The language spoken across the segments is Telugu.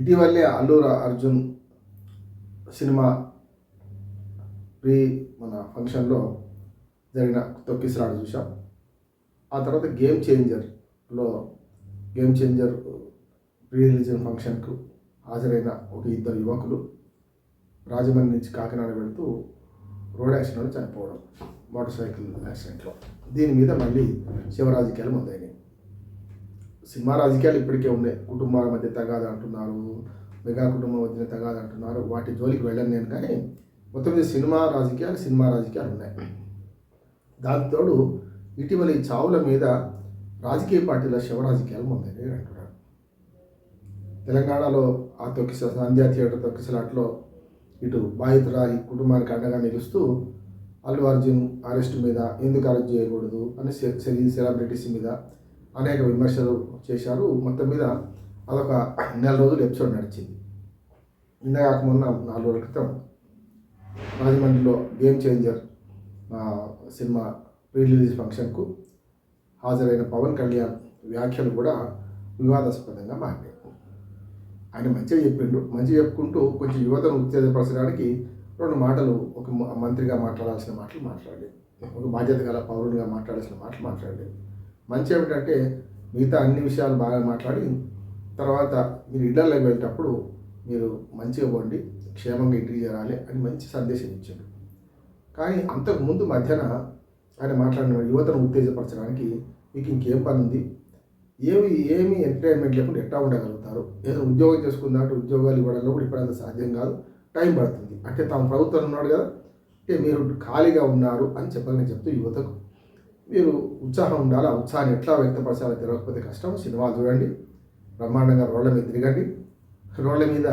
ఇటీవలే అల్లూరు అర్జున్ సినిమా ప్రీ మన ఫంక్షన్లో జరిగిన తొక్కిసలాట చూసాం ఆ తర్వాత గేమ్ చేంజర్లో గేమ్ చేంజర్ ప్రీ రిలీజన్ ఫంక్షన్కు హాజరైన ఒక ఇద్దరు యువకులు రాజమండ్రి నుంచి కాకినాడ వెళుతూ రోడ్ యాక్సిడెంట్లో చనిపోవడం మోటార్ సైకిల్ యాక్సిడెంట్లో. దీని మీద మళ్ళీ శివ రాజకీయాలు మొదలైనవి. సినిమా రాజకీయాలు ఇప్పటికే ఉన్నాయి కుటుంబాల మధ్య తగాదు అంటున్నారు మెగా కుటుంబం మధ్య తగాదు అంటున్నారు. వాటి జోలికి వెళ్ళను నేను కానీ మొత్తం మీద సినిమా రాజకీయాలు సినిమా రాజకీయాలు ఉన్నాయి. దానికి తోడు ఇటీవల ఈ చావుల మీద రాజకీయ పార్టీల శివ రాజకీయాలు మొదలైనవి అంటున్నారు. తెలంగాణలో ఆ తొక్కిస సంధ్యా థియేటర్ తొక్కిసలాట్లో ఇటు బాధితుల ఈ కుటుంబానికి అండగా నిలుస్తూ అల్లు అర్జున్ అరెస్ట్ మీద ఎందుకు అరెస్ట్ చేయకూడదు అని సెలబ్రిటీస్ మీద అనేక విమర్శలు చేశారు. మొత్తం మీద అదొక నెల రోజులు ఎపిసోడ్ నడిచింది. నిన్న కాకమున్న నాలుగు రోజుల క్రితం రాజమండ్రిలో game changer cinema pre release ఫంక్షన్కు హాజరైన పవన్ కళ్యాణ్ వ్యాఖ్యలు కూడా వివాదాస్పదంగా మారినాయి. ఆయన మంచిగా చెప్పిండు. మంచిగా చెప్పుకుంటూ కొంచెం యువతను ఉత్తేజపరచడానికి రెండు మాటలు ఒక మ- మంత్రిగా మాట్లాడాల్సిన మాటలు మాట్లాడి ఒక బాధ్యత గల పౌరుడిగా మాట్లాడాల్సిన మాటలు మాట్లాడి మంచి ఏమిటంటే మిగతా అన్ని విషయాలు బాగా మాట్లాడి తర్వాత మీరు ఇళ్ళలోకి వెళ్ళేటప్పుడు మీరు మంచిగా పోండి క్షేమంగా ఇంటికి చేరాలి అని మంచి సందేశం ఇచ్చాడు. కానీ అంతకుముందు మధ్యన ఆయన మాట్లాడిన యువతను ఉత్తేజపరచడానికి మీకు ఇంకేం పని ఉంది? ఏమి ఏమి ఎంటర్టైన్మెంట్ లేకుండా ఎట్లా ఉండగలుగుతారు? ఏదో ఉద్యోగం చేసుకుందాంటే ఉద్యోగాలు ఇవ్వడంలో కూడా ఇప్పుడు అంత సాధ్యం కాదు. టైం పడుతుంది. అంటే తాము ప్రభుత్వం ఉన్నాడు కదా అంటే మీరు ఖాళీగా ఉన్నారు అని చెప్పాలని చెప్తూ యువతకు మీరు ఉత్సాహం ఉండాలి? ఆ ఉత్సాహాన్ని ఎట్లా వ్యక్తపరచాలో తెలియకపోతే కష్టం. సినిమాలు చూడండి. బ్రహ్మాండంగా రోడ్ల మీద తిరగండి. రోడ్ల మీద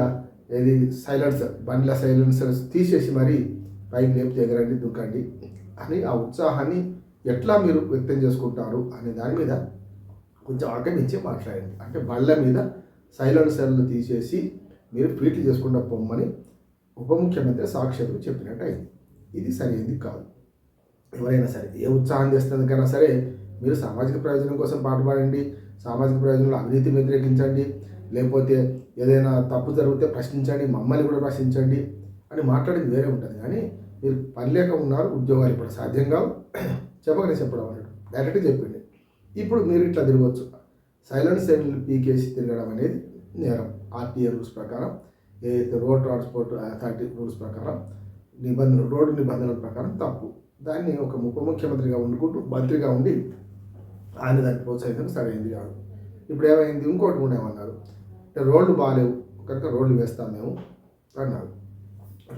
ఏది సైలెన్సర్ బండ్ల సైలెన్సర్స్ తీసేసి మరీ పైకి లేపు ఎగరండి దుక్కండి అని ఆ ఉత్సాహాన్ని ఎట్లా మీరు వ్యక్తం చేసుకుంటారు అనే దాని మీద కొంచెం ఆక్రమించి మాట్లాడండి. అంటే బళ్ళ మీద సైలెన్సర్లు తీసేసి మీరు ట్వీట్లు చేసుకుంటూ పొమ్మని ఉప ముఖ్యమంత్రి సాక్షాత్తు చెప్పినట్టు అయింది. ఇది సరైనది కాదు. ఎవరైనా సరే ఏ ఉత్సాహం చేస్తున్నకైనా సరే మీరు సామాజిక ప్రయోజనం కోసం పాటుపడండి సామాజిక ప్రయోజనంలో అవినీతి వ్యతిరేకించండి లేకపోతే ఏదైనా తప్పు జరిగితే ప్రశ్నించండి మమ్మల్ని కూడా ప్రశ్నించండి అని మాట్లాడేది వేరే ఉంటుంది. కానీ మీరు పర్లేక ఉన్నారు ఉద్యోగాలు ఇప్పుడు సాధ్యం కావు. చెప్పకనే చెప్పడం అన్నట్టు డైరెక్ట్గా చెప్పింది ఇప్పుడు మీరు ఇట్లా తిరగవచ్చు సైలెంట్ సెల్ పీకేసి తిరగడం అనేది నేరం. ఆర్టీఏ రూల్స్ ప్రకారం ఏదైతే రోడ్ ట్రాన్స్పోర్ట్ అథారిటీ రూల్స్ ప్రకారం నిబంధనలు రోడ్డు నిబంధనల ప్రకారం తప్పు. దాన్ని ఒక ఉప ముఖ్యమంత్రిగా ఉండుకుంటూ మంత్రిగా ఉండి ఆయన దాన్ని ప్రోత్సహించడం సరైంది కాదు. ఇప్పుడు ఏమైంది? ఇంకోటి కూడా ఏమన్నారు? అంటే రోడ్లు బాగాలేవు. కనుక రోడ్లు వేస్తాం మేము అన్నారు.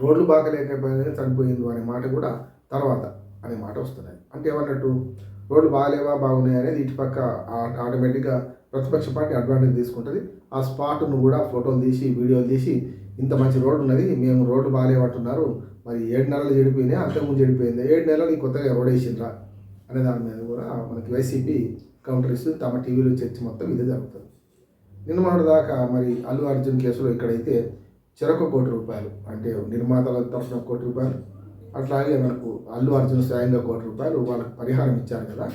రోడ్లు బాగలేకపోయినా చనిపోయింది అనే మాట కూడా తర్వాత అనే మాట వస్తున్నాయి. అంటే ఏమన్నట్టు? రోడ్లు బాగాలేవా బాగున్నాయి అనేది ఇటు పక్క ఆ- ఆటోమేటిక్గా ప్రతిపక్ష పార్టీ అడ్వాంటేజ్ తీసుకుంటుంది. ఆ స్పాట్ను కూడా ఫోటోలు తీసి వీడియోలు తీసి ఇంత మంచి రోడ్డు ఉన్నది మేము రోడ్డు బాగాలేమంటున్నారు మరి ఏడు నెలలు చెడిపోయినాయి అంతకుముందు చెడిపోయింది. ఏడు నెలలు నీ కొత్తగా రోడ్ వేసిండ్రా అనే దాని మీద కూడా మనకి వైసీపీ కౌంటర్ ఇస్తూ తమ టీవీలో చర్చ మొత్తం ఇదే జరుగుతుంది. నిన్న మొన్నటి దాకా మరి అల్లు అర్జున్ కేసులో ఇక్కడైతే చెరకు కోటి రూపాయలు అంటే నిర్మాతల తరఫున కోటి రూపాయలు అట్లాగే మనకు అల్లు అర్జున్ స్వయంగా కోటి రూపాయలు వాళ్ళకి పరిహారం ఇచ్చారు కదా.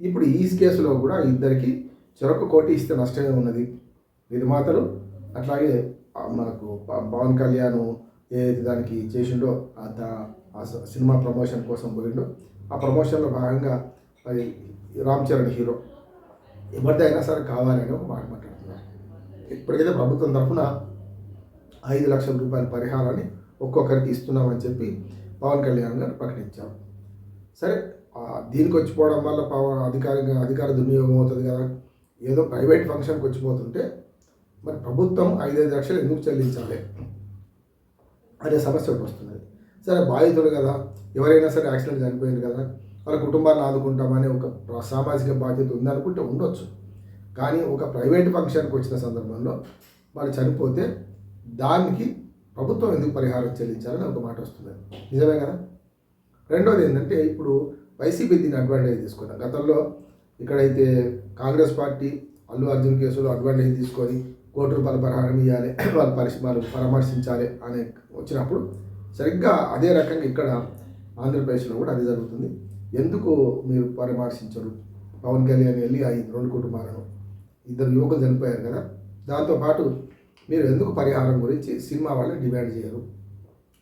ఇప్పుడు ఈ కేసులో కూడా ఇద్దరికి చెరొక కోటి ఇస్తే నష్టమే ఉన్నది నిర్మాతలు అట్లాగే మనకు పవన్ కళ్యాణ్ ఏదైతే దానికి చేసిండో ఆ దా- సినిమా ప్రమోషన్ కోసం పోయిండో ఆ ప్రమోషన్లో భాగంగా అది రామ్ చరణ్ హీరో ఎవరిది అయినా సరే కావాలని ఒక మాట మాట్లాడుతున్నారు. ఇప్పటికైతే ప్రభుత్వం తరఫున ఐదు లక్షల రూపాయల పరిహారాన్ని ఒక్కొక్కరికి ఇస్తున్నామని చెప్పి పవన్ కళ్యాణ్ గారు ప్రకటించారు. సరే దీనికి వచ్చిపోవడం వల్ల పవన్ అధికారిక అధికార దుర్వినియోగం అవుతుంది కదా. ఏదో ప్రైవేట్ ఫంక్షన్కి వచ్చిపోతుంటే మరి ప్రభుత్వం ఐదైదు లక్షలు ఎందుకు చెల్లించాలి? అనే సమస్య ఒకటి వస్తున్నది. సరే బాధితులు కదా ఎవరైనా సరే యాక్సిడెంట్ చనిపోయింది కదా వాళ్ళ కుటుంబాన్ని ఆదుకుంటామని ఒక సామాజిక బాధ్యత ఉందనుకుంటే ఉండొచ్చు. కానీ ఒక ప్రైవేట్ ఫంక్షన్కి వచ్చిన సందర్భంలో వాళ్ళు చనిపోతే దానికి ప్రభుత్వం ఎందుకు పరిహారం చెల్లించాలని ఒక మాట వస్తుంది నిజమే కదా? రెండోది ఏంటంటే ఇప్పుడు వైసీపీ దీన్ని అడ్వాంటేజ్ తీసుకున్నాం. గతంలో ఇక్కడైతే కాంగ్రెస్ పార్టీ అల్లు అర్జున్ కేసులో అడ్వాంటేజ్ తీసుకొని కోటి రూపాయల పరిహారం ఇవ్వాలి వాళ్ళ పరిశ్రమలు పరామర్శించాలి అనే వచ్చినప్పుడు సరిగ్గా అదే రకంగా ఇక్కడ ఆంధ్రప్రదేశ్లో కూడా అదే జరుగుతుంది. ఎందుకు మీరు పరామర్శించరు? పవన్ కళ్యాణ్ వెళ్ళి ఆ రెండు కుటుంబాలను ఇద్దరు యువకులు చనిపోయారు కదా దాంతోపాటు మీరు ఎందుకు పరిహారం గురించి సినిమా వాళ్ళు డిమాండ్ చేయరు?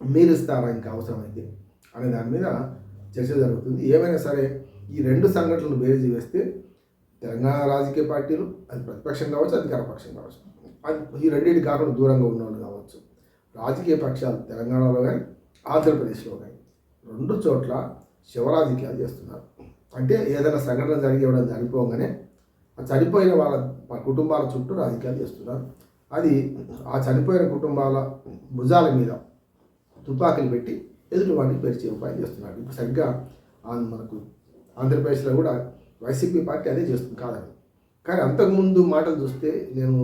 మీరు ఇస్తారా ఇంకా అవసరమైతే? అనే దాని మీద చర్చ జరుగుతుంది. ఏమైనా సరే ఈ రెండు సంఘటనలు వేరు వేస్తే తెలంగాణ రాజకీయ పార్టీలు అది ప్రతిపక్షం కావచ్చు అధికార పక్షం కావచ్చు. ఈ రెండింటి కాకుండా దూరంగా ఉన్నవాళ్ళు కావచ్చు. రాజకీయ పక్షాలు తెలంగాణలో కానీ ఆంధ్రప్రదేశ్లో కానీ రెండు చోట్ల శివరాజకీయాలు చేస్తున్నారు. అంటే ఏదైనా సంఘటన జరిగి ఇవ్వడం చనిపోగానే ఆ చనిపోయిన వాళ్ళ కుటుంబాల చుట్టూ రాజకీయాలు చేస్తున్నారు. అది ఆ చనిపోయిన కుటుంబాల భుజాల మీద తుపాకులు పెట్టి ఎదుటి వాటిని పరిచే ఉపాయం చేస్తున్నారు. ఇప్పుడు సరిగ్గా మనకు ఆంధ్రప్రదేశ్లో కూడా వైసీపీ పార్టీ అదే చేస్తుంది కాదని కానీ అంతకుముందు మాటలు చూస్తే నేను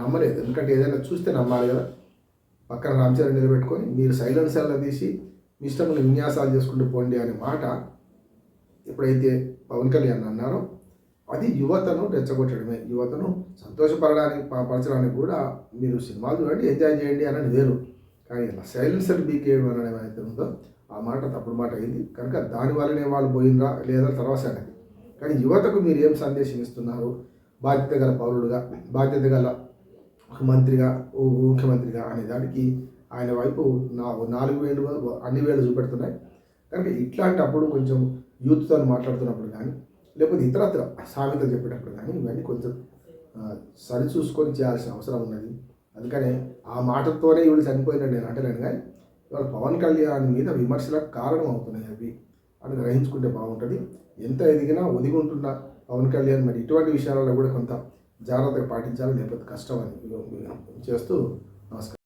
నమ్మలేదు. ఎందుకంటే ఏదైనా చూస్తే నమ్మాలి కదా. పక్కన రామచరణ్ నిలబెట్టుకొని మీరు సైలెన్సర్లో తీసి మీ ఇష్టం విన్యాసాలు చేసుకుంటూ పోండి అనే మాట ఎప్పుడైతే పవన్ కళ్యాణ్ అన్నారో అది యువతను రెచ్చగొట్టడమే. యువతను సంతోషపడడానికి పరచడానికి కూడా మీరు సినిమాలు చూడండి ఎంజాయ్ చేయండి అని వేరు. కానీ ఇలా సైలెన్సర్ బీకేయడం అనడం ఏమైతే ఉందో ఆ మాట తప్పుడు మాట అయింది. కనుక దానివల్లనే వాళ్ళు పోయిందా లేదా తర్వాత సంగతి. కానీ యువతకు మీరు ఏం సందేశం ఇస్తున్నారు? బాధ్యత గల పౌరుడుగా బాధ్యత గల ఒక మంత్రిగా ముఖ్యమంత్రిగా అనే దానికి ఆయన వైపు నా నాలుగు వేలు అన్ని వేలు చూపెడుతున్నాయి. కనుక ఇట్లాంటప్పుడు కొంచెం యూత్తో మాట్లాడుతున్నప్పుడు కానీ లేకపోతే ఇతరత్ర సామెతలు చెప్పేటప్పుడు కానీ ఇవన్నీ కొంచెం సరి చూసుకొని చేయాల్సిన అవసరం ఉన్నది. అందుకనే ఆ మాటతోనే ఇవి చనిపోయినాడు నేను అంటలేను కానీ ఇవాళ పవన్ కళ్యాణ్ మీద విమర్శలకు కారణం అవుతున్నాయి అవి. అని గ్రహించుకుంటే బాగుంటుంది. ఎంత ఎదిగినా ఒదిగి పవన్ కళ్యాణ్ మరి ఇటువంటి విషయాలలో కూడా కొంత జాగ్రత్తగా పాటించాలి లేకపోతే కష్టం అని చేస్తూ నమస్కారం.